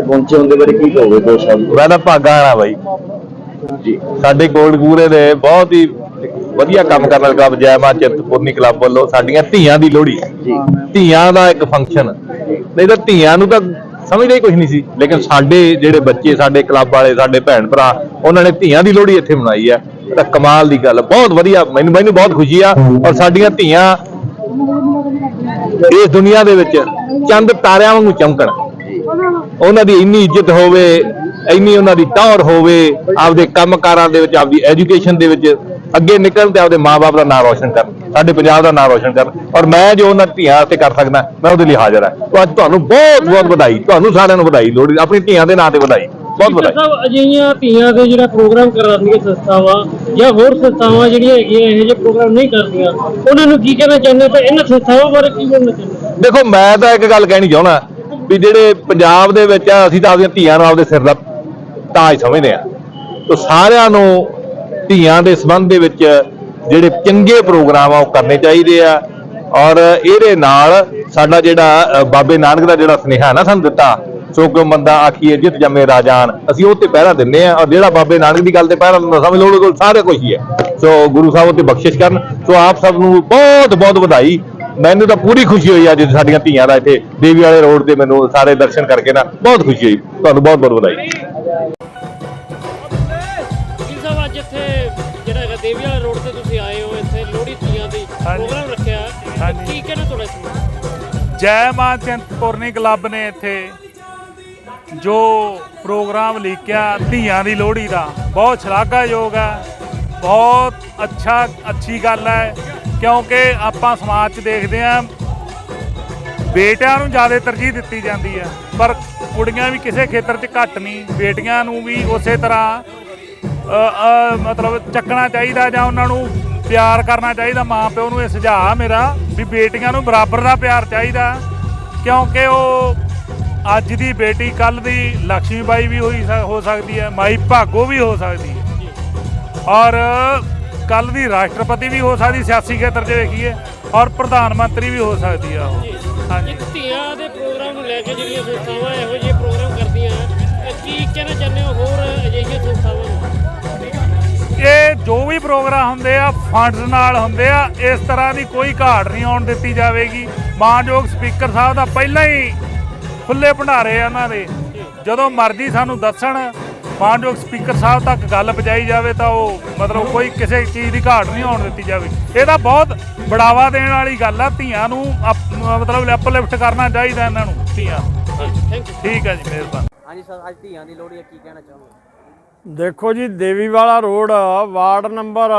ਦੇ ਪਹੁੰਚੇ ਹੁੰਦੇ ਬਾਰੇ ਕੀ ਕਹੋਗੇ ਦੋ ਸਾਲ ਮੈਂ ਤਾਂ ਭਾਗਾ ਵਾਲਾ ਬਾਈ। ਜੀ। ਸਾਡੇ ਕੋਟਕਪੂਰੇ ਦੇ ਬਹੁਤ ਹੀ ਵਧੀਆ ਕੰਮ ਕਰਨ ਵਾਲਾ ਕਲੱਬ ਜੈ ਮਾਂ ਚਿੰਤਪੁਰਨੀ ਕਲੱਬ ਵੱਲੋਂ ਸਾਡੀਆਂ ਧੀਆਂ ਦੀ ਲੋਹੜੀ। ਜੀ। ਧੀਆਂ ਦਾ ਇੱਕ ਫੰਕਸ਼ਨ ਨਹੀਂ ਤਾਂ ਧੀਆਂ ਨੂੰ ਤਾਂ ਸਮਝਦੇ ਹੀ ਕੁਝ ਨਹੀਂ ਸੀ। ਲੇਕਿਨ ਸਾਡੇ ਜਿਹੜੇ ਬੱਚੇ ਸਾਡੇ ਕਲੱਬ ਵਾਲੇ ਸਾਡੇ ਭੈਣ ਭਰਾ ਉਹਨਾਂ ਨੇ ਧੀਆਂ ਦੀ ਲੋਹੜੀ ਇੱਥੇ ਮਨਾਈ ਹੈ। ਤਾਂ ਕਮਾਲ ਦੀ ਗੱਲ। ਹੈ। ਬਹੁਤ ਵਧੀਆ। ਮੈਨੂੰ ਮੈਨੂੰ ਬਹੁਤ ਖੁਸ਼ੀ ਆ। ਔਰ ਸਾਡੀਆਂ ਧੀਆਂ ਇਸ ਦੁਨੀਆ ਦੇ ਵਿੱਚ ਚੰਦ ਤਾਰਿਆਂ ਵਾਂਗੂ ਚਮਕਣ। ਉਹਨਾਂ ਦੀ ਇੰਨੀ ਇੱਜ਼ਤ ਹੋਵੇ ਇੰਨੀ ਉਹਨਾਂ ਦੀ ਟੌਰ ਹੋਵੇ ਆਪਦੇ ਕੰਮਕਾਰਾਂ ਦੇ ਵਿੱਚ ਆਪਦੀ ਐਜੂਕੇਸ਼ਨ ਦੇ ਵਿੱਚ ਅੱਗੇ ਨਿਕਲਣ ਤੇ ਆਪਦੇ ਮਾਪੇ ਦਾ ਨਾਮ ਰੋਸ਼ਨ ਕਰਨ ਸਾਡੇ ਪੰਜਾਬ ਦਾ ਨਾਮ ਰੋਸ਼ਨ ਕਰਨ। ਔਰ ਮੈਂ ਜੋ ਉਹਨਾਂ ਧੀਆਂ ਤੇ ਕਰ ਸਕਦਾ ਮੈਂ ਉਹਦੇ ਲਈ ਹਾਜ਼ਰ ਹਾਂ। ਤਾਂ ਅੱਜ ਤੁਹਾਨੂੰ ਬਹੁਤ ਬਹੁਤ ਵਧਾਈ ਤੁਹਾਨੂੰ ਸਾਰਿਆਂ ਨੂੰ ਵਧਾਈ ਲੋਹੜੀ ਆਪਣੀ ਧੀਆਂ ਦੇ ਨਾਂ ਤੇ ਵਧਾਈ ਬਹੁਤ ਵਧਾਈ। ਸਭ ਅਜਿਹੀਆਂ ਧੀਆਂ ਦੇ ਜਿਹੜਾ ਪ੍ਰੋਗਰਾਮ ਕਰਾਉਂਦੀਆਂ ਸੰਸਥਾਵਾਂ ਜਾਂ ਹੋਰ ਸੰਸਥਾਵਾਂ ਜਿਹੜੀਆਂ ਹੈਗੀਆਂ ਇਹੋ ਜਿਹੇ ਪ੍ਰੋਗਰਾਮ ਨਹੀਂ ਕਰਦੀਆਂ ਉਹਨਾਂ ਨੂੰ ਕੀ ਕਹਿਣਾ ਚਾਹੁੰਦੇ ਤੇ ਇਹਨਾਂ ਸੰਸਥਾਵਾਂ ਬਾਰੇ ਕੀ ਕਹਿਣਾ ਚਾਹੁੰਦੇ ਦੇਖੋ ਮੈਂ ਤਾਂ ਇੱਕ ਗੱਲ ਕਹਿਣੀ ਚਾਹੁੰਦਾ ਵੀ ਜਿਹੜੇ ਪੰਜਾਬ ਦੇ ਵਿੱਚ ਆ, ਅਸੀਂ ਤਾਂ ਆਪਦੀਆਂ ਧੀਆਂ ਨੂੰ ਆਪਦੇ ਸਿਰ ਦਾ ਤਾਜ ਸਮਝਦੇ ਆ ਤਾਂ ਸਾਰਿਆਂ ਨੂੰ ਧੀਆਂ ਦੇ ਸੰਬੰਧ ਦੇ ਵਿੱਚ ਜਿਹੜੇ ਚੰਗੇ ਪ੍ਰੋਗਰਾਮ ਆ, ਉਹ ਕਰਨੇ ਚਾਹੀਦੇ ਆ। ਔਰ ਇਹਦੇ ਨਾਲ ਸਾਡਾ ਜਿਹੜਾ ਬਾਬੇ ਨਾਨਕ ਦਾ ਜਿਹੜਾ ਸੁਨੇਹਾ ਨਾ ਸਾਨੂੰ ਦਿੱਤਾ ਸੋ ਕਿਉ ਬੰਦਾ ਆਖੀਏ, ਜਿੱਤ ਜੰਮੇ ਰਾਜਾਨ, ਅਸੀਂ ਉਹ ਤੇ ਪਹਿਰਾ ਦਿੰਨੇ ਆ ਔਰ ਜਿਹੜਾ ਬਾਬੇ ਨਾਨਕ ਦੀ ਗੱਲ ਤੇ ਪਹਿਰਾ ਦਿੰਦਾ, ਸਮਝ ਲਓ, ਉਹਦੇ ਕੋਲ ਸਾਰੇ ਕੁਝ ਹੀ ਹੈ। ਸੋ ਗੁਰੂ ਸਾਹਿਬ ਉਹ ਤੇ ਬਖਸ਼ਿਸ਼ ਕਰਨ। ਸੋ ਆਪ ਸਭ ਨੂੰ ਬਹੁਤ ਬਹੁਤ ਵਧਾਈ। ਮੈਨੂੰ ਤਾਂ ਪੂਰੀ ਖੁਸ਼ੀ ਹੋਈ ਅੱਜ ਸਾਡੀਆਂ ਧੀਆਂ ਦਾ ਇੱਥੇ ਦੇਵੀ ਵਾਲੇ ਰੋਡ ਤੇ ਮੈਨੂੰ ਸਾਰੇ ਦਰਸ਼ਨ ਕਰਕੇ ਨਾ ਬਹੁਤ ਖੁਸ਼ੀ ਹੋਈ। ਤੁਹਾਨੂੰ ਬਹੁਤ ਬਹੁਤ ਵਧਾਈ। ਜੀ ਸਾਹਿਬ ਅੱਜ ਇੱਥੇ ਜਿਹੜਾ ਹੈਗਾ ਦੇਵੀ ਵਾਲਾ ਰੋਡ ਤੇ ਤੁਸੀਂ ਆਏ ਹੋ ਇੱਥੇ ਲੋਹੜੀ ਧੀਆਂ ਦੀ ਪ੍ਰੋਗਰਾਮ ਰੱਖਿਆ ਹਾਂਜੀ। ਕੀ ਕਹਿਣਾ ਤੁਹਾਡਾ ਇਸ ਨੂੰ ਜੈ ਮਾਂ ਚਿੰਤਪੁਰਨੀ ਕਲੱਬ ਨੇ ਇੱਥੇ ਜੋ ਪ੍ਰੋਗਰਾਮ ਲਿਖਿਆ ਧੀਆਂ ਦੀ ਲੋਹੜੀ ਦਾ ਬਹੁਤ ਸ਼ਲਾਘਾਯੋਗ ਹੈ ਬਹੁਤ ਅੱਛਾ ਅੱਛੀ ਗੱਲ ਹੈ। ਕਿਉਂਕਿ ਆਪਾਂ ਸਮਾਜ 'ਚ ਦੇਖਦੇ ਆਂ ਬੇਟਿਆਂ ਨੂੰ ਜ਼ਿਆਦਾ ਤਰਜੀਹ ਦਿੱਤੀ ਜਾਂਦੀ ਹੈ, ਪਰ ਕੁੜੀਆਂ ਵੀ ਕਿਸੇ ਖੇਤਰ 'ਚ ਘੱਟ ਨਹੀਂ, ਬੇਟੀਆਂ ਨੂੰ ਵੀ ਉਸੇ ਤਰ੍ਹਾਂ ਮਤਲਬ ਚੱਕਣਾ ਚਾਹੀਦਾ ਜਾਂ ਉਹਨਾਂ ਨੂੰ ਪਿਆਰ ਕਰਨਾ ਚਾਹੀਦਾ, ਮਾਂ ਪਿਓ ਨੂੰ ਇਹ ਸੁਝਾਅ ਮੇਰਾ ਵੀ ਬੇਟੀਆਂ ਨੂੰ ਬਰਾਬਰ ਦਾ ਪਿਆਰ ਚਾਹੀਦਾ, ਕਿਉਂਕਿ ਉਹ ਅੱਜ ਦੀ ਬੇਟੀ ਕੱਲ ਦੀ ਲక్ష్ਮੀ ਬਾਈ ਵੀ ਹੋਈ ਹੋ ਸਕਦੀ ਹੈ, ਮਾਈ ਭਾਗੋ ਵੀ ਹੋ ਸਕਦੀ ਹੈ। ਔਰ ਕੱਲ ਦੀ ਰਾਸ਼ਟਰਪਤੀ ਵੀ ਹੋ ਸਕਦੀ ਸਿਆਸੀ ਖੇਤਰ 'ਚ ਵੇਖੀਏ ਔਰ ਪ੍ਰਧਾਨ ਮੰਤਰੀ ਵੀ ਹੋ ਸਕਦੀ ਆ ਉਹ। ਹਾਂਜੀ। ਇੱਕ ਧੀਆਂ ਦੇ ਪ੍ਰੋਗਰਾਮ ਨੂੰ ਲੈ ਕੇ ਜਿਹੜੀਆਂ ਸੰਸਥਾਵਾਂ ਇਹੋ ਜਿਹੇ ਪ੍ਰੋਗਰਾਮ ਕਰਦੀਆਂ ਇਹ ਕੀ ਕਹਿਣਾ ਚਾਹੁੰਦੇ ਹੋ ਹੋਰ ਅਜਿਹੀਆਂ ਸੰਸਥਾਵਾਂ ਨੂੰ? ਇਹ ਜੋ ਵੀ ਪ੍ਰੋਗਰਾਮ ਹੁੰਦੇ ਆ ਫੰਡਸ ਨਾਲ ਹੁੰਦੇ ਆ ਇਸ ਤਰ੍ਹਾਂ ਦੀ ਕੋਈ ਘਾਟ ਨਹੀਂ ਆਉਣ ਦਿੱਤੀ ਜਾਵੇਗੀ। ਮਾਨਯੋਗ ਸਪੀਕਰ ਸਾਹਿਬ ਦਾ ਪਹਿਲਾਂ ਹੀ ਖੁੱਲੇ ਭੰਡਾਰੇ ਆ ਉਹਨਾਂ ਦੇ। ਜਦੋਂ ਮਰਜ਼ੀ ਸਾਨੂੰ ਦੱਸਣ ਮਾਨਯੋਗ ਸਪੀਕਰ ਸਾਹਿਬ ਤੱਕ ਗੱਲ ਪਹੁੰਚਾਈ ਜਾਵੇ ਤਾਂ ਉਹ ਮਤਲਬ ਕੋਈ ਕਿਸੇ ਚੀਜ਼ ਦੀ ਘਾਟ ਨਹੀਂ ਆਉਣ ਦਿੱਤੀ ਜਾਵੇ। ਇਹ ਤਾਂ ਬਹੁਤ ਬੜਾਵਾ ਦੇਣ ਵਾਲੀ ਗੱਲ ਆ ਧੀਆਂ ਨੂੰ ਅਪ- ਮਤਲਬ ਅਪਲਿਫਟ ਕਰਨਾ ਚਾਹੀਦਾ ਇਹਨਾਂ ਨੂੰ ਧੀਆਂ। ਠੀਕ ਹੈ ਜੀ ਮਿਹਰਬਾਨੀ। ਹਾਂਜੀ ਸਰ ਅੱਜ ਧੀਆਂ ਦੀ ਲੋਹੜੀ ਹੈ ਕੀ ਕਹਿਣਾ ਚਾਹੋਗੇ? ਦੇਖੋ ਜੀ ਦੇਵੀ ਵਾਲਾ ਰੋਡ ਵਾਰਡ ਨੰਬਰ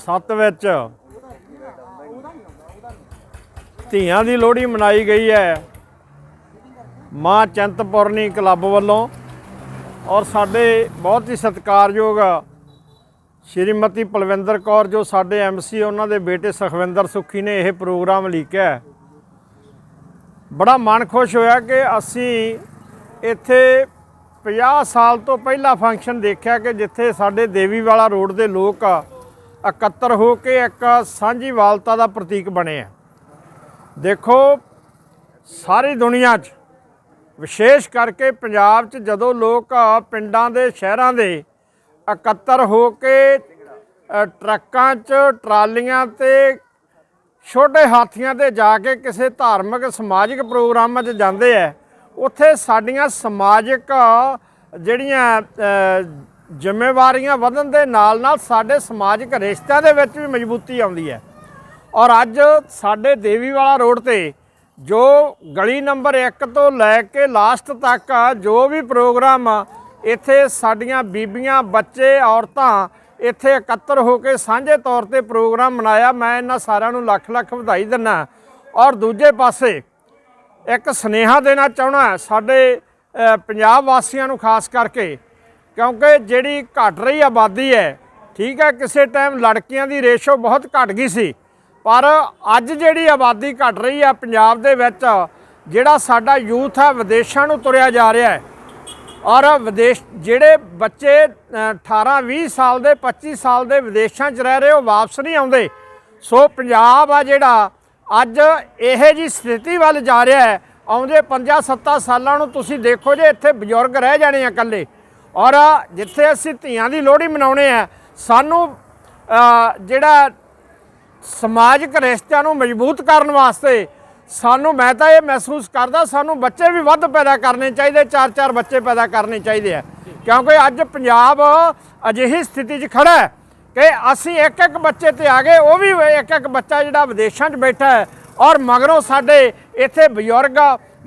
7 ਵਿੱਚ। ਧੀਆਂ ਦੀ ਲੋਹੜੀ ਮਨਾਈ ਗਈ ਹੈ। ਮਾਂ ਚੰਤਪੁਰਨੀ ਕਲੱਬ ਵੱਲੋਂ। ਔਰ ਸਾਡੇ ਬਹੁਤ ਹੀ ਸਤਿਕਾਰਯੋਗ ਸ਼੍ਰੀਮਤੀ ਪਲਵਿੰਦਰ ਕੌਰ ਜੋ ਸਾਡੇ ਐਮਸੀ ਉਹਨਾਂ ਦੇ ਬੇਟੇ ਸੁਖਵਿੰਦਰ ਸੁੱਖੀ ਨੇ ਇਹ ਪ੍ਰੋਗਰਾਮ ਲਿਖਿਆ ਬੜਾ ਮਨ ਖੁਸ਼ ਹੋਇਆ ਕਿ ਅਸੀਂ ਇੱਥੇ 50 ਸਾਲ ਤੋਂ ਪਹਿਲਾ ਫੰਕਸ਼ਨ ਦੇਖਿਆ ਕਿ ਜਿੱਥੇ ਸਾਡੇ ਦੇਵੀ ਵਾਲਾ ਰੋਡ ਦੇ ਲੋਕ ਇਕੱਤਰ ਹੋ ਕੇ ਇੱਕ ਸਾਂਝੀ ਵਾਲਤਾ ਦਾ ਪ੍ਰਤੀਕ ਬਣੇ ਆ। ਦੇਖੋ, ਸਾਰੀ ਦੁਨੀਆ 'ਚ ਵਿਸ਼ੇਸ਼ ਕਰਕੇ ਪੰਜਾਬ 'ਚ ਜਦੋਂ ਲੋਕ ਪਿੰਡਾਂ ਦੇ ਸ਼ਹਿਰਾਂ ਦੇ ਇਕੱਤਰ ਹੋ ਕੇ ਟਰੱਕਾਂ 'ਚ, ਟਰਾਲੀਆਂ ਤੇ, ਛੋਟੇ ਹਾਥੀਆਂ ਤੇ ਜਾ ਕੇ ਕਿਸੇ ਧਾਰਮਿਕ ਸਮਾਜਿਕ ਪ੍ਰੋਗਰਾਮਾਂ 'ਚ ਜਾਂਦੇ ਐ ਉੱਥੇ ਸਾਡੀਆਂ ਸਮਾਜਿਕ, ਜਿਹੜੀਆਂ ਜ਼ਿੰਮੇਵਾਰੀਆਂ ਵਧਣ ਦੇ ਨਾਲ ਨਾਲ ਸਾਡੇ ਸਮਾਜਿਕ ਰਿਸ਼ਤਿਆਂ ਦੇ ਵਿੱਚ ਵੀ ਮਜ਼ਬੂਤੀ ਆਉਂਦੀ ਹੈ। ਔਰ ਅੱਜ ਸਾਡੇ ਦੇਵੀ ਵਾਲਾ ਰੋਡ ਤੇ ਜੋ ਗਲੀ ਨੰਬਰ 1 ਤੋਂ ਲੈ ਕੇ ਲਾਸਟ ਤੱਕ ਜੋ ਵੀ ਪ੍ਰੋਗਰਾਮ ਇੱਥੇ ਸਾਡੀਆਂ ਬੀਬੀਆਂ, ਬੱਚੇ, ਔਰਤਾਂ ਇੱਥੇ ਇਕੱਤਰ ਹੋ ਕੇ ਸਾਂਝੇ ਤੌਰ ਤੇ ਪ੍ਰੋਗਰਾਮ ਮਨਾਇਆ। ਮੈਂ ਇਹਨਾਂ ਸਾਰਿਆਂ ਨੂੰ ਲੱਖ ਲੱਖ ਵਧਾਈ ਦਿੰਦਾ ਔਰ ਦੂਜੇ ਪਾਸੇ ਇੱਕ ਸਨੇਹਾ ਦੇਣਾ ਚਾਹਣਾ ਸਾਡੇ ਪੰਜਾਬ ਵਾਸੀਆਂ ਨੂੰ ਖਾਸ ਕਰਕੇ, ਕਿਉਂਕਿ ਜਿਹੜੀ ਘਟ ਰਹੀ ਆਬਾਦੀ ਹੈ, ਠੀਕ ਹੈ, ਕਿਸੇ ਟਾਈਮ ਲੜਕੀਆਂ ਦੀ ਰੇਸ਼ੋ ਬਹੁਤ ਘਟ ਗਈ ਸੀ। ਪਰ ਅੱਜ ਜਿਹੜੀ ਆਬਾਦੀ ਘਟ ਰਹੀ ਹੈ ਪੰਜਾਬ ਦੇ ਵਿੱਚ ਜਿਹੜਾ ਸਾਡਾ ਯੂਥ ਹੈ ਵਿਦੇਸ਼ਾਂ ਨੂੰ ਤੁਰਿਆ ਜਾ ਰਿਹਾ ਹੈ। ਔਰ ਵਿਦੇਸ਼ ਜਿਹੜੇ ਬੱਚੇ ਅ, 18 20 ਸਾਲ ਦੇ 25 ਸਾਲ ਦੇ ਵਿਦੇਸ਼ਾਂ 'ਚ ਰਹਿ ਰਹੇ ਉਹ ਵਾਪਸ ਨਹੀਂ ਆਉਂਦੇ। ਸੋ ਪੰਜਾਬ ਆ ਜਿਹੜਾ ਅੱਜ ਇਹੋ ਜੀ ਸਥਿਤੀ ਵੱਲ ਜਾ ਰਿਹਾ ਹੈ। ਆਉਂਦੇ 5-7 ਸਾਲਾਂ ਨੂੰ ਤੁਸੀਂ ਦੇਖੋ ਜੇ ਇੱਥੇ ਬਜ਼ੁਰਗ ਰਹਿ ਜਾਣੇ ਆ ਇਕੱਲੇ। ਔਰ ਜਿੱਥੇ ਅਸੀਂ ਧੀਆਂ ਦੀ ਲੋਹੜੀ ਮਨਾਉਣੇ ਆ ਸਾਨੂੰ ਜਿਹੜਾ ਸਮਾਜਿਕ ਰਿਸ਼ਤਿਆਂ ਨੂੰ ਮਜ਼ਬੂਤ ਕਰਨ ਵਾਸਤੇ ਸਾਨੂੰ ਮੈਂ ਤਾਂ ਇਹ ਮਹਿਸੂਸ ਕਰਦਾ ਸਾਨੂੰ ਬੱਚੇ ਵੀ ਵੱਧ ਪੈਦਾ ਕਰਨੇ ਚਾਹੀਦੇ, ਚਾਰ ਚਾਰ ਬੱਚੇ ਪੈਦਾ ਕਰਨੇ ਚਾਹੀਦੇ ਆ। ਕਿਉਂਕਿ ਅੱਜ ਪੰਜਾਬ ਅਜਿਹੀ ਸਥਿਤੀ 'ਚ ਖੜਾ ਹੈ ਕਿ ਅਸੀਂ ਇੱਕ ਇੱਕ ਬੱਚੇ ਤੇ ਆ ਗਏ, ਉਹ ਵੀ ਇੱਕ ਇੱਕ ਬੱਚਾ ਜਿਹੜਾ ਵਿਦੇਸ਼ਾਂ 'ਚ ਬੈਠਾ ਹੈ ਔਰ ਮਗਰੋਂ ਸਾਡੇ ਇੱਥੇ ਬਜ਼ੁਰਗ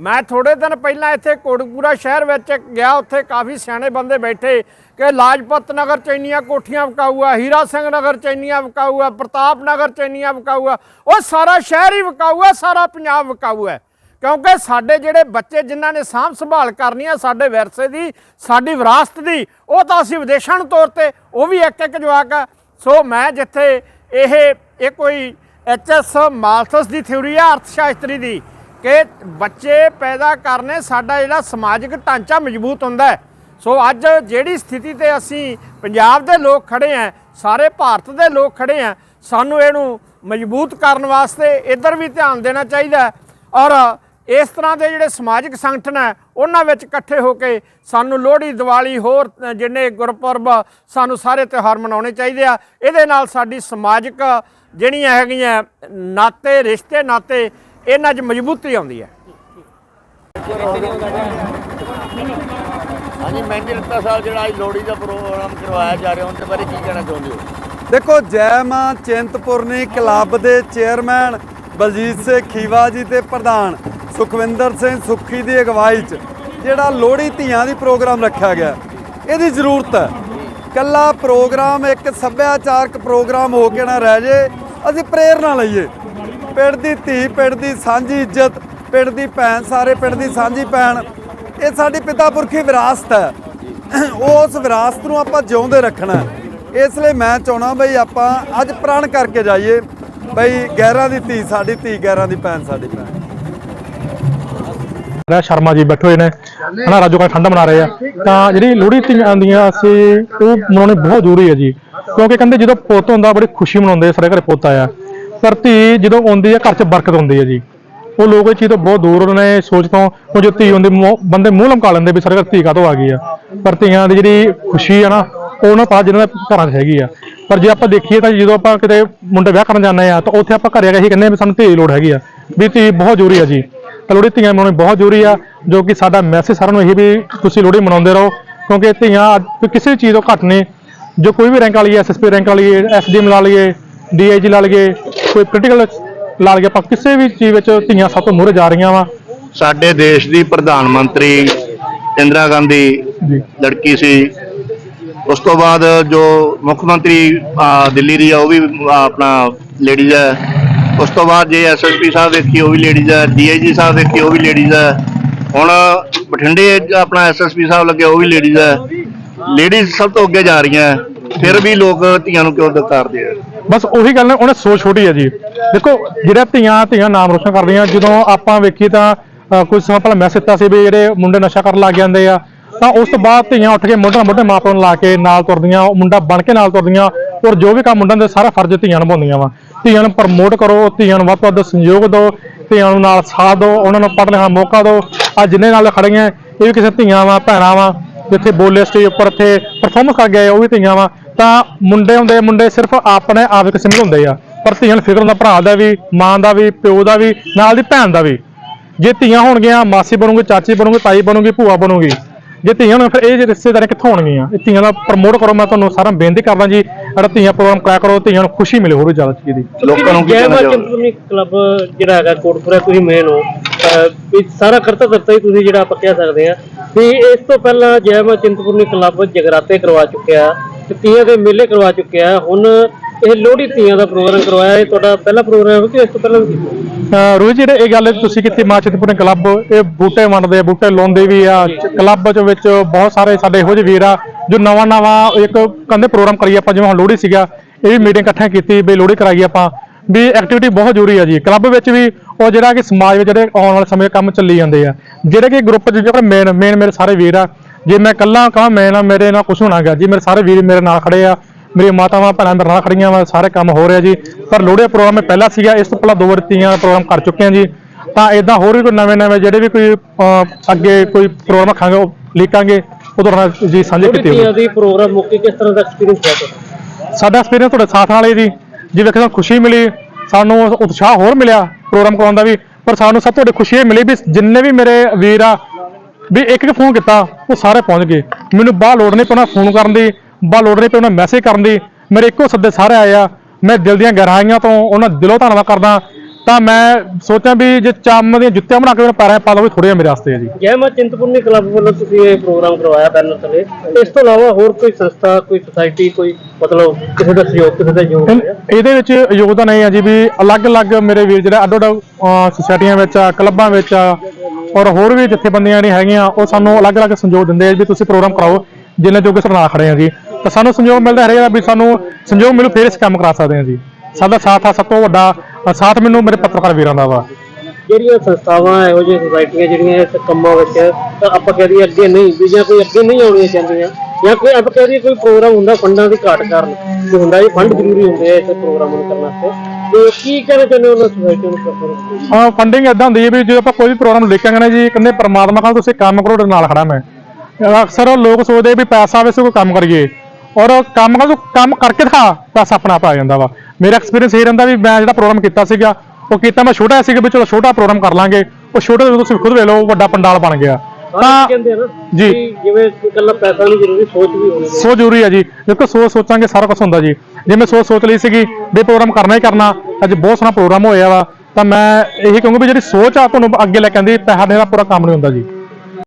ਮੈਂ ਥੋੜੇ ਦਿਨ ਪਹਿਲਾਂ ਇੱਥੇ ਕੋਟਕਪੂਰਾ ਸ਼ਹਿਰ ਵਿੱਚ ਗਿਆ, ਉੱਥੇ ਕਾਫੀ ਸਿਆਣੇ ਬੰਦੇ ਬੈਠੇ ਕਿ ਲਾਜਪਤ ਨਗਰ ਚ ਇੰਨੀਆਂ ਕੋਠੀਆਂ ਵਿਕਾਊ ਆ ਹੀਰਾ ਸਿੰਘ ਨਗਰ ਚ ਇੰਨੀਆਂ ਵਿਕਾਊ ਆ ਪ੍ਰਤਾਪ ਨਗਰ ਚ ਇੰਨੀਆਂ ਵਿਕਾਊ ਉਹ ਸਾਰਾ ਸ਼ਹਿਰ ਹੀ ਵਿਕਾਊ ਆ ਸਾਰਾ ਪੰਜਾਬ ਵਿਕਾਊ ਹੈ ਕਿਉਂਕਿ ਸਾਡੇ ਜਿਹੜੇ ਬੱਚੇ ਜਿਨ੍ਹਾਂ ਨੇ ਸਾਂਭ ਸੰਭਾਲ ਕਰਨੀ ਆ ਸਾਡੇ ਵਿਰਸੇ ਦੀ, ਸਾਡੀ ਵਿਰਾਸਤ ਦੀ, ਉਹ ਤਾਂ ਅਸੀਂ ਵਿਦੇਸ਼ਾਂ ਨੂੰ ਤੌਰ ਤੇ, ਉਹ ਵੀ ਇੱਕ ਇੱਕ ਜਵਾਕ ਆ। ਸੋ ਮੈਂ ਜਿੱਥੇ ਇਹ ਇਹ ਕੋਈ ਐਚਐਸ ਮਾਲਥਸ ਦੀ ਥਿਊਰੀ ਆ, ਅਰਥ ਸ਼ਾਸਤਰੀ ਦੀ ਕਿ ਬੱਚੇ ਪੈਦਾ ਕਰਨੇ ਸਾਡਾ ਜਿਹੜਾ ਸਮਾਜਿਕ ਢਾਂਚਾ ਮਜ਼ਬੂਤ ਹੁੰਦਾ ਹੈ। ਸੋ ਅੱਜ ਜਿਹੜੀ ਸਥਿਤੀ ਤੇ ਅਸੀਂ ਪੰਜਾਬ ਦੇ ਲੋਕ ਖੜੇ ਆ ਸਾਰੇ ਭਾਰਤ ਦੇ ਲੋਕ ਖੜੇ ਆ ਸਾਨੂੰ ਇਹਨੂੰ ਮਜ਼ਬੂਤ ਕਰਨ ਵਾਸਤੇ ਇੱਧਰ ਵੀ ਧਿਆਨ ਦੇਣਾ ਚਾਹੀਦਾ ਔਰ ਇਸ ਤਰ੍ਹਾਂ ਦੇ ਜਿਹੜੇ ਸਮਾਜਿਕ ਸੰਗਠਨ ਹੈ, ਉਹਨਾਂ ਵਿੱਚ ਇਕੱਠੇ ਹੋ ਕੇ ਸਾਨੂੰ ਲੋਹੜੀ, ਦੀਵਾਲੀ, ਹੋਰ ਜਿੰਨੇ ਗੁਰਪੁਰਬ ਸਾਨੂੰ ਸਾਰੇ ਤਿਉਹਾਰ ਮਨਾਉਣੇ ਚਾਹੀਦੇ ਆ। ਇਹਦੇ ਨਾਲ ਸਾਡੀ ਸਮਾਜਿਕ ਜਿਹੜੀਆਂ ਹੈਗੀਆਂ ਨਾਤੇ, ਰਿਸ਼ਤੇ ਨਾਤੇ ਇਹਨਾਂ 'ਚ ਮਜ਼ਬੂਤੀ ਆਉਂਦੀ ਹੈ। ਹਾਂਜੀ ਮਹਿੰਦੀ ਰੱਤਾ ਸਾਹਿਬ ਜਿਹੜਾ ਅੱਜ ਲੋਹੜੀ ਦਾ ਪ੍ਰੋਗਰਾਮ ਕਰਵਾਇਆ ਜਾ ਰਿਹਾ ਉਹਦੇ ਬਾਰੇ ਕੀ ਕਹਿਣਾ ਚਾਹੁੰਦੇ ਹੋ? ਦੇਖੋ ਜੈ ਮਾਂ ਚਿੰਤਪੁਰਨੀ ਕਲੱਬ ਦੇ ਚੇਅਰਮੈਨ ਬਲਜੀਤ ਸਿੰਘ ਖੀਵਾ ਜੀ ਤੇ ਪ੍ਰਧਾਨ ਸੁਖਵਿੰਦਰ ਸਿੰਘ ਸੁੱਖੀ ਦੀ ਅਗਵਾਈ 'ਚ ਜਿਹੜਾ ਲੋਹੜੀ ਧੀਆਂ ਦੀ ਪ੍ਰੋਗਰਾਮ ਰੱਖਿਆ ਗਿਆ। ਇਹਦੀ ਜ਼ਰੂਰਤ ਹੈ। ਕੱਲਾ ਪ੍ਰੋਗਰਾਮ ਇੱਕ ਸੱਭਿਆਚਾਰਕ ਪ੍ਰੋਗਰਾਮ ਹੋ ਕੇ ਨਾ ਰਹਿ ਜੇ ਅਸੀਂ ਪ੍ਰੇਰਨਾ ਲਈਏ। ਪਿੰਡ ਦੀ ਧੀ ਪਿੰਡ ਦੀ ਸਾਂਝੀ ਇੱਜ਼ਤ ਪਿੰਡ ਦੀ ਭੈਣ ਸਾਰੇ ਪਿੰਡ ਦੀ ਸਾਂਝੀ ਭੈਣ ਇਹ ਸਾਡੀ ਪਿਤਾ ਪੁਰਖੀ ਵਿਰਾਸਤ ਹੈ। ਉਸ ਵਿਰਾਸਤ ਨੂੰ ਆਪਾਂ ਜਿਉਂਦੇ ਰੱਖਣਾ ਇਸ ਲਈ ਮੈਂ ਚਾਹਣਾ ਬਈ ਆਪਾਂ ਅੱਜ ਪ੍ਰਣ ਕਰਕੇ ਜਾਈਏ। ਬਈ ਗਹਿਰਾਂ ਦੀ ਧੀ ਸਾਡੀ ਧੀ ਗਹਿਰਾਂ ਦੀ ਭੈਣ ਸਾਡੀ ਭੈਣ। ਰਾਜ ਸ਼ਰਮਾ ਜੀ ਬੈਠੇ ਹੋਏ ਨੇ। ਹਨਾ ਰਾਜੋ ਕਾ ਠੰਡਾ ਮਨਾ ਰਹੇ ਆ। ਤਾਂ ਜਿਹੜੀ ਲੋਹੜੀ ਧੀਆਂ ਆਉਂਦੀਆਂ ਅਸੀਂ ਉਹ ਮਨਾਉਣੀ ਬਹੁਤ ਜ਼ਰੂਰੀ ਹੈ ਜੀ। ਕਿਉਂਕਿ ਕਹਿੰਦੇ ਜਦੋਂ ਪੁੱਤ ਹੁੰਦਾ ਬੜੀ ਖੁਸ਼ੀ ਮਨਾਉਂਦੇ ਆ, ਸਾਰੇ ਘਰੇ ਪੁੱਤ ਆਇਆ। ਪਰ ਧੀ ਜਦੋਂ ਆਉਂਦੀ ਆ ਘਰ 'ਚ ਬਰਕਤ ਹੁੰਦੀ ਹੈ ਜੀ। ਉਹ ਲੋਕ ਇਹ ਚੀਜ਼ ਤੋਂ ਬਹੁਤ ਦੂਰ ਉਹਨਾਂ ਨੇ, ਸੋਚ ਤੋਂ, ਉਹ ਜੋ ਧੀ ਹੁੰਦੀ, ਮੂੰਹ- ਬੰਦੇ ਮੂੰਹ ਲਮਕਾ ਲੈਂਦੇ ਵੀ ਸਾਰੇ ਧੀ ਕਾਹਤੋਂ ਆ ਗਈ ਆ। ਪਰ ਧੀਆਂ ਦੀ ਜਿਹੜੀ ਖੁਸ਼ੀ ਆ ਨਾ, ਉਹ ਉਹਨਾਂ ਪਾ ਜਿਹਨਾਂ ਦੇ ਘਰਾਂ 'ਚ ਹੈਗੀ ਆ। ਪਰ ਜੇ ਆਪਾਂ ਦੇਖੀਏ ਤਾਂ ਜਦੋਂ ਆਪਾਂ ਕਿਤੇ ਮੁੰਡੇ ਵਿਆਹ ਕਰਨ ਜਾਂਦੇ ਆ, ਤਾਂ ਉੱਥੇ ਆਪਾਂ ਘਰੇ ਆ ਕੇ ਇਹੀ ਕਹਿੰਦੇ ਆ ਵੀ ਸਾਨੂੰ ਧੀ ਲੋੜ ਹੈਗੀ ਆ। ਵੀ ਧੀ ਬਹੁਤ ਜ਼ਰੂਰੀ ਆ ਜੀ। ਤਾਂ ਲੋਹੜੀ ਧੀਆਂ ਮਨਾਉਣੀ ਬਹੁਤ ਜ਼ਰੂਰੀ ਆ, ਜੋ ਕਿ ਸਾਡਾ ਮੈਸੇਜ ਸਾਰਿਆਂ ਨੂੰ ਇਹੀ ਵੀ ਤੁਸੀਂ ਲੋਹੜੀ ਮਨਾਉਂਦੇ ਰਹੋ। ਕਿਉਂਕਿ ਧੀਆਂ ਅੱਜ ਵੀ ਕਿਸੇ ਚੀਜ਼ ਤੋਂ ਘੱਟ ਨੇ ਜੋ ਕੋਈ ਵੀ ਰੈਂਕ ਵਾਲੀ ਹੈ ਐਸਐਸਪੀ ਰੈਂਕ ਵਾਲੀ ਹੈ ਐਸਡੀਐਮ ਲਾ ਲਈਏ ਡੀਆਈਜੀ ਲਾ ਲਈਏ ਕੋਈ ਪੋਲੀਟੀਕਲ ਲਾ ਲਈਏ ਆਪਾਂ ਕਿਸੇ ਵੀ ਚੀਜ਼ ਵਿੱਚ ਧੀਆਂ ਸਭ ਤੋਂ ਮੂਹਰੇ ਜਾ ਰਹੀਆਂ ਵਾ। ਸਾਡੇ ਦੇਸ਼ ਦੀ ਪ੍ਰਧਾਨ ਮੰਤਰੀ ਇੰਦਰਾ ਗਾਂਧੀ ਲੜਕੀ ਸੀ। ਉਸ ਤੋਂ ਬਾਅਦ ਜੋ ਮੁੱਖ ਮੰਤਰੀ ਦਿੱਲੀ ਦੀ ਆ ਉਹ ਵੀ ਆਪਣਾ ਲੇਡੀਜ਼ ਹੈ ਉਸ ਤੋਂ ਬਾਅਦ ਜੇ ਐਸਐਸਪੀ ਸਾਹਿਬ ਵੇਖੀ ਉਹ ਵੀ ਲੇਡੀਜ਼ ਹੈ ਡੀਆਈਜੀ ਸਾਹਿਬ ਵੇਖੀ ਉਹ ਵੀ ਲੇਡੀਜ਼ ਹੈ ਹੁਣ ਬਠਿੰਡੇ ਆਪਣਾ ਐਸਐਸਪੀ ਸਾਹਿਬ ਲੱਗੇ ਉਹ ਵੀ ਲੇਡੀਜ਼ ਹੈ ਲੇਡੀਜ਼ ਸਭ ਤੋਂ ਅੱਗੇ ਜਾ ਰਹੀਆਂ। ਫਿਰ ਵੀ ਲੋਕ ਧੀਆਂ ਨੂੰ ਕਿਉਂ ਦਕਾਰਦੇ ਆ ਬਸ ਉਹੀ ਗੱਲ ਹੈ ਉਹਨੇ ਸੋਚ ਛੋਟੀ ਹੈ ਜੀ। ਦੇਖੋ ਜਿਹੜਾ ਧੀਆਂ ਧੀਆਂ ਨਾਮ ਰੋਸ਼ਨ ਕਰਦੀਆਂ ਜਦੋਂ ਆਪਾਂ ਵੇਖੀ ਤਾਂ ਅ, ਕੁਝ ਸਮਾਂ ਪਹਿਲਾਂ ਮੈਸੇਜ ਦਿੱਤਾ ਸੀ ਵੀ ਜਿਹੜੇ ਮੁੰਡੇ ਨਸ਼ਾ ਕਰਨ ਲੱਗ ਜਾਂਦੇ ਆ ਤਾਂ ਉਸ ਤੋਂ ਬਾਅਦ ਧੀਆਂ ਉੱਠ ਕੇ ਮੋਢੇ ਨਾਲ ਮੋਢੇ ਮਾਪਿਆਂ ਨੂੰ ਲਾ ਕੇ ਨਾਲ ਤੁਰਦੀਆਂ ਉਹ ਮੁੰਡਾ ਬਣ ਕੇ ਨਾਲ ਤੁਰਦੀਆਂ ਔਰ ਜੋ ਵੀ ਕੰਮ ਮੁੰਡਿਆਂ ਦੇ ਸਾਰਾ ਫਰਜ਼ ਧੀਆਂ ਨਿਭਾਉਂਦੀਆਂ ਵਾ। ਧੀਆਂ ਨੂੰ ਪ੍ਰਮੋਟ ਕਰੋ ਧੀਆਂ ਨੂੰ ਵੱਧ ਤੋਂ ਵੱਧ ਸਹਿਯੋਗ ਦਿਓ ਧੀਆਂ ਨੂੰ ਨਾਲ ਸਾਥ ਦਿਓ ਉਹਨਾਂ ਨੂੰ ਪੜ੍ਹਨ ਦਾ ਮੌਕਾ ਦਿਓ। ਆ ਜਿੰਨੇ ਨਾਲ ਖੜੀਆਂ ਇਹ ਵੀ ਕਿਸੇ ਧੀਆਂ ਵਾ ਭੈਣਾਂ ਵਾ ਜਿੱਥੇ ਬੋਲੇ ਸਟੇਜ ਉੱਪਰ ਇੱਥੇ ਪਰਫਾਰਮ ਕਰ ਗਏ ਉਹ ਵੀ ਧੀਆਂ ਵਾ। ਤਾਂ ਮੁੰਡੇ ਹੁੰਦੇ ਮੁੰਡੇ ਸਿਰਫ ਆਪਣੇ ਆਪ ਇੱਕ ਸਿਮਰ ਹੁੰਦੇ ਆ। ਪਰ ਧੀਆਂ ਨੂੰ ਫਿਕਰ ਹੁੰਦਾ ਭਰਾ ਦਾ ਵੀ ਮਾਂ ਦਾ ਵੀ ਪਿਓ ਦਾ ਵੀ ਨਾਲ ਦੀ ਭੈਣ ਦਾ ਵੀ। ਜੇ ਧੀਆਂ ਹੋਣਗੀਆਂ ਮਾਸੀ ਬਣੂਗੀ ਚਾਚੀ ਬਣੂਗੀ ਤਾਈ ਬਣੂਗੀ ਭੂਆ ਬਣੂਗੀ। ਜੇ ਧੀਆਂ ਹੋਣ ਫਿਰ ਇਹ ਜੇ ਰਿਸ਼ਤੇਦਾਰ ਕਿੱਥੋਂ ਹੋਣਗੀਆਂ? ਇਹ ਧੀਆਂ ਦਾ ਪ੍ਰਮੋਟ ਕਰੋ ਮੈਂ ਤੁਹਾਨੂੰ ਸਾਰਾ ਬੇਨਤੀ ਕਰਦਾ ਜੀ ਅਰ ਧੀਆਂ ਪ੍ਰੋਗਰਾਮ ਕਰਾਇਆ ਕਰੋ ਧੀਆਂ ਨੂੰ ਖੁਸ਼ੀ ਮਿਲੇ ਹੋਰ ਵੀ ਜ਼ਿਆਦਾ ਚੀਜ਼ ਦੀ। ਲੋਕਾਂ ਨੂੰ ਕੀ ਜੈ ਕਹਿਣਾ ਚਿੰਤਪੁਰਨੀ ਕਲੱਬ ਜਿਹੜਾ ਹੈਗਾ ਕੋਟਪੁਰਾ ਤੁਸੀਂ ਮੇਨ ਹੋ ਵੀ ਸਾਰਾ ਕਰਤਾ ਕਰਤਾ ਹੀ ਤੁਸੀਂ ਜਿਹੜਾ ਆਪਾਂ ਕਹਿ ਸਕਦੇ ਆ ਵੀ ਇਸ ਤੋਂ ਪਹਿਲਾਂ ਜੈ ਮਾਂ ਚਿੰਤਪੁਰਨੀ ਕਲੱਬ ਜਗਰਾਤੇ ਕਰਵਾ ਚੁੱਕਿਆ। ਤੇ ਤੀਆਂ ਦੇ ਮੇਲੇ ਕਰਵਾ ਚੁੱਕਿਆ ਹੁਣ ਇਹ ਲੋਹੜੀ ਤੀਆਂ ਦਾ ਪ੍ਰੋਗਰਾਮ ਕਰਵਾਇਆ ਇਹ ਤੁਹਾਡਾ ਪਹਿਲਾ ਪ੍ਰੋਗਰਾਮ ਹੈ ਕਿ ਇਸ ਤੋਂ ਪਹਿਲਾਂ ਵੀ ਕੀਤਾ? ਰੋਹਿਤ ਜਿਹੜੇ ਇਹ ਗੱਲ ਤੁਸੀਂ ਕੀਤੀ ਮਾਂ ਚਿੰਤਪੁਰਨੀ ਕਲੱਬ ਇਹ ਬੂਟੇ ਵੰਡਦੇ ਆ ਬੂਟੇ ਲਾਉਂਦੇ ਵੀ ਆ। ਕਲੱਬ ਚ ਵਿੱਚ ਬਹੁਤ ਸਾਰੇ ਸਾਡੇ ਇਹੋ ਜਿਹੇ ਵੀਰ ਆ ਜੋ ਨਵਾਂ ਨਵਾਂ ਇੱਕ ਕਹਿੰਦੇ ਪ੍ਰੋਗਰਾਮ ਕਰੀਏ ਆਪਾਂ ਜਿਵੇਂ ਹੁਣ ਲੋਹੜੀ ਸੀਗਾ ਇਹ ਵੀ ਮੀਟਿੰਗ ਇਕੱਠੇ ਕੀਤੀ ਵੀ ਲੋਹੜੀ ਕਰਾਈਏ ਆਪਾਂ। ਵੀ ਐਕਟੀਵਿਟੀ ਬਹੁਤ ਜ਼ਰੂਰੀ ਆ ਜੀ। ਕਲੱਬ ਵਿੱਚ ਵੀ ਉਹ ਜਿਹੜਾ ਕਿ ਸਮਾਜ ਵਿੱਚ ਜਿਹੜੇ ਆਉਣ ਵਾਲੇ ਸਮੇਂ ਕੰਮ ਚੱਲੀ ਜਾਂਦੇ ਆ। ਜਿਹੜੇ ਕਿ ਗਰੁੱਪ ਜਿਹੜੇ ਮੇਨ ਮੇਨ ਮੇਰੇ ਸਾਰੇ ਵੀਰ ਆ ਜੇ ਮੈਂ ਇਕੱਲਾ ਕਹਾਂ ਮੈਂ ਨਾ ਮੇਰੇ ਨਾਲ ਕੁਝ ਹੋਣਾ ਗਾ ਜੀ ਮੇਰੇ ਸਾਰੇ ਵੀਰ ਮੇਰੇ ਨਾਲ ਖੜੇ ਆ। ਮੇਰੀਆਂ ਮਾਤਾਵਾਂ ਭੈਣਾਂ ਮੇਰੇ ਨਾਲ ਖੜੀਆਂ ਵਾ ਸਾਰੇ ਕੰਮ ਹੋ ਰਿਹਾ ਜੀ। ਪਰ ਲੋਹੜੀ ਦਾ ਪ੍ਰੋਗਰਾਮ ਇਹ ਪਹਿਲਾ ਸੀਗਾ ਇਸ ਤੋਂ ਪਹਿਲਾਂ ਦੋ ਵਾਰ ਤੀਆਂ ਪ੍ਰੋਗਰਾਮ ਕਰ ਚੁੱਕੇ ਹਾਂ ਜੀ। ਤਾਂ ਇਦਾਂ ਹੋਰ ਵੀ ਕੋਈ ਨਵੇਂ ਨਵੇਂ ਜਿਹੜੇ ਵੀ ਕੋਈ ਅੱਗੇ ਕੋਈ ਪ੍ਰੋਗਰਾਮ ਰੱਖਾਂਗੇ ਉਹ ਲਿਖਾਂਗੇ ਉਹ ਤੁਹਾਡੇ ਜੀ ਸਾਂਝੇ ਕੀਤੇ ਹੋਏ ਦੀ ਪ੍ਰੋਗਰਾਮ ਮੁੱਕੇ ਕਿਸ ਤਰ੍ਹਾਂ ਦਾ ਐਕਸਪੀਰੀਅੰਸ ਰਿਹਾ ਤੁਹਾਡਾ? ਸਾਡਾ ਐਕਸਪੀਰੀਅੰਸ ਤੁਹਾਡੇ ਸਾਥ ਨਾਲ ਹੀ ਜੀ। ਜਿਵੇਂ ਕਿ ਸਾਨੂੰ ਖੁਸ਼ੀ ਮਿਲੀ ਸਾਨੂੰ ਉਤਸ਼ਾਹ ਹੋਰ ਮਿਲਿਆ ਪ੍ਰੋਗਰਾਮ ਕਰਾਉਣ ਦਾ ਵੀ। ਪਰ ਸਾਨੂੰ ਸਭ ਤੋਂ ਵੱਡੀ ਖੁਸ਼ੀ ਇਹ ਮਿਲੀ ਵੀ ਜਿੰਨੇ ਵੀ ਮੇਰੇ ਵੀਰ ਆ ਵੀ ਇੱਕ ਇੱਕ ਫੋਨ ਕੀਤਾ ਉਹ ਸਾਰੇ ਪਹੁੰਚ ਗਏ। ਮੈਨੂੰ ਬਾਹਰ ਲੋੜ ਨਹੀਂ ਪੈਣਾ ਫੋਨ ਕਰਨ ਦੀ ਬਾਹਰ ਲੋੜ ਨਹੀਂ ਪੈਣਾ ਮੈਸੇਜ ਕਰਨ ਦੀ। ਮੇਰੇ ਇੱਕੋ ਸੱਦੇ ਸਾਰੇ ਆਏ ਆ ਮੈਂ ਦਿਲ ਦੀਆਂ ਗਹਿਰਾਈਆਂ ਤੋਂ ਉਹਨਾਂ ਦਿਲੋਂ ਧੰਨਵਾਦ ਕਰਦਾ। ਤਾਂ ਮੈਂ ਸੋਚਾਂ ਵੀ ਜੇ ਚੰਮ ਦੀਆਂ ਜੁੱਤੀਆਂ ਬਣਾ ਕੇ ਮੇਰੇ ਪੈਰਾਂ 'ਚ ਪਾ ਲਓ ਵੀ ਥੋੜ੍ਹੀਆਂ ਮੇਰੇ ਵਾਸਤੇ ਹੈ ਜੀ। ਜੈ ਮਾਂ ਚਿੰਤਪੁਰਨੀ ਕਲੱਬ ਵੱਲੋਂ ਤੁਸੀਂ ਇਹ ਪ੍ਰੋਗਰਾਮ ਕਰਵਾਇਆ ਬੈਨਰ ਥੱਲੇ ਇਸ ਤੋਂ ਇਲਾਵਾ ਹੋਰ ਕੋਈ ਸੰਸਥਾ ਕੋਈ ਸੁਸਾਇਟੀ ਕੋਈ ਮਤਲਬ ਕਿਸੇ ਦਾ ਸਹਿਯੋਗ ਕਿਸੇ ਦਾ ਯੋਗ ਇਨ- ਇਹਦੇ ਵਿੱਚ ਯੋਗਦਾਨ ਇਹ ਹੈ ਜੀ ਵੀ ਅਲੱਗ-ਅਲੱਗ ਮੇਰੇ ਵੀਰ ਜਿਹੜੇ ਅੱਡ-ਅੱਡ ਸੁਸਾਇਟੀਆਂ ਵਿੱਚ ਆ ਕਲੱਬਾਂ ਵਿੱਚ ਆ ਔਰ ਹੋਰ ਵੀ ਜਥੇਬੰਦੀਆਂ ਜਿਹੜੀਆਂ ਹੈਗੀਆਂ, ਉਹ ਸਾਨੂੰ ਅਲੱਗ-ਅਲੱਗ ਸੰਯੋਗ ਦਿੰਦੇ ਆ ਵੀ ਤੁਸੀਂ ਪ੍ਰੋਗਰਾਮ ਕਰਾਓ, ਜਿੰਨੇ ਜੋਗੇ ਸਰਨਾ ਨਾਲ ਖੜੇ ਆ ਜੀ। ਤਾਂ ਸਾਨੂੰ ਸੰਯੋਗ ਮਿਲਦਾ ਰਹੇਗਾ ਵੀ ਸਾਨੂੰ ਸੰਯੋਗ ਮਿਲੂ, ਫਿਰ ਇਸ ਕੰਮ ਕਰਾ ਸਕਦੇ ਆ ਜੀ। ਸਾਡਾ ਸਾਥ ਆ, ਸਭ ਤੋਂ ਵੱਡਾ ਸਾਥ ਮੈਨੂੰ ਮੇਰੇ ਪੱਤਰਕਾਰ ਵੀਰਾਂ ਦਾ ਵਾ। ਜਿਹੜੀਆਂ ਸੰਸਥਾਵਾਂ ਇਹੋ ਜਿਹੀਆਂ ਸੁਸਾਇਟੀਆਂ ਜਿਹੜੀਆਂ ਇਸ ਕੰਮਾਂ ਵਿੱਚ ਆਪਾਂ ਕਹਿ ਦਈਏ ਅੱਗੇ ਨਹੀਂ, ਵੀ ਜਾਂ ਕੋਈ ਅੱਗੇ ਨਹੀਂ ਆਉਣੀਆਂ ਚਾਹੁੰਦੀਆਂ, ਜਾਂ ਕੋਈ ਆਪਾਂ ਕਹਿ ਦਈਏ ਕੋਈ ਪ੍ਰੋਗਰਾਮ ਹੁੰਦਾ ਫੰਡਾਂ ਦੀ ਘਾਟ ਕਾਰਨ ਹੁੰਦਾ ਇਹ ਫੰਡ ਜ਼ਰੂਰੀ ਹੁੰਦੇ ਆ ਇਸ ਪ੍ਰੋਗਰਾਮ ਨੂੰ ਕਰਨ ਵਾਸਤੇ। ਤੇ ਕੀ ਕਹਿਣਾ ਚਾਹੁੰਦੇ ਹੋ ਉਹਨਾਂ ਸੁਸਾਇਟੀਆਂ ਨੂੰ ਕਰੋ ਹਾਂ ਫੰਡਿੰਗ ਇਦਾਂ ਹੁੰਦੀ ਹੈ ਵੀ ਜੇ ਆਪਾਂ ਕੋਈ ਵੀ ਪ੍ਰੋਗਰਾਮ ਲਿਖਾਂਗੇ ਨਾ ਜੀ, ਕਹਿੰਦੇ ਪਰਮਾਤਮਾ ਕਹਿੰਦਾ ਤੁਸੀਂ ਕੰਮ ਕਰੋ ਤੁਹਾਡੇ ਨਾਲ ਖੜਾ ਮੈਂ। ਅਕਸਰ ਲੋਕ ਸੋਚਦੇ ਵੀ ਪੈਸਾ ਆਵੇ ਸੋ ਕੋਈ ਕੰਮ ਕਰੀਏ। ਔਰ ਕੰਮ ਕਰ, ਕੰਮ ਕਰਕੇ ਦਿਖਾ ਪੈਸਾ ਆਪਣਾ ਆਪ ਆ ਜਾਂਦਾ ਵਾ। ਮੇਰਾ ਐਕਸਪੀਰੀਅੰਸ ਇਹ ਰਹਿੰਦਾ ਵੀ ਮੈਂ ਜਿਹੜਾ ਪ੍ਰੋਗਰਾਮ ਕੀਤਾ ਸੀਗਾ, ਉਹ ਕੀਤਾ ਮੈਂ ਛੋਟਾ ਸੀਗਾ ਵੀ ਚਲੋ ਛੋਟਾ ਪ੍ਰੋਗਰਾਮ ਕਰ ਲਾਂਗੇ। ਉਹ ਛੋਟੇ ਤੋਂ ਤੁਸੀਂ ਖੁਦ ਵੇਖ ਲਓ, ਵੱਡਾ ਪੰਡਾਲ ਬਣ ਗਿਆ। ਤਾਂ ਤਾਂ ਕਹਿੰਦੇ ਆ ਨਾ ਜੀ। ਕਿ ਜਿਵੇਂ ਇਕੱਲਾ ਪੈਸਾ ਨਹੀਂ ਜ਼ਰੂਰੀ ਸੋਚ ਵੀ ਹੋਣੀ ਚਾਹੀਦੀ ਸੋ ਜ਼ਰੂਰੀ ਹੈ ਜੀ। ਦੇਖੋ ਸੋਚ ਸੋਚਾਂਗੇ ਸਾਰਾ ਕੁਝ ਹੁੰਦਾ ਜੀ। ਜੇ ਮੈਂ ਸੋਚ ਸੋਚ ਲਈ ਸੀਗੀ ਵੀ ਪ੍ਰੋਗਰਾਮ ਕਰਨਾ ਹੀ ਕਰਨਾ ਅੱਜ ਬਹੁਤ ਸੋਹਣਾ ਪ੍ਰੋਗਰਾਮ ਹੋਇਆ ਵਾ ਤਾਂ ਮੈਂ ਇਹੀ ਕਹੂੰਗਾ ਵੀ ਜਿਹੜੀ ਸੋਚ ਆ ਤੁਹਾਨੂੰ ਅੱਗੇ ਲੈ ਕੇ ਆਂਦੀ ਪੈਸਾ ਦੇਣਾ ਪੂਰਾ ਕੰਮ ਨਹੀਂ ਹੁੰਦਾ ਜੀ।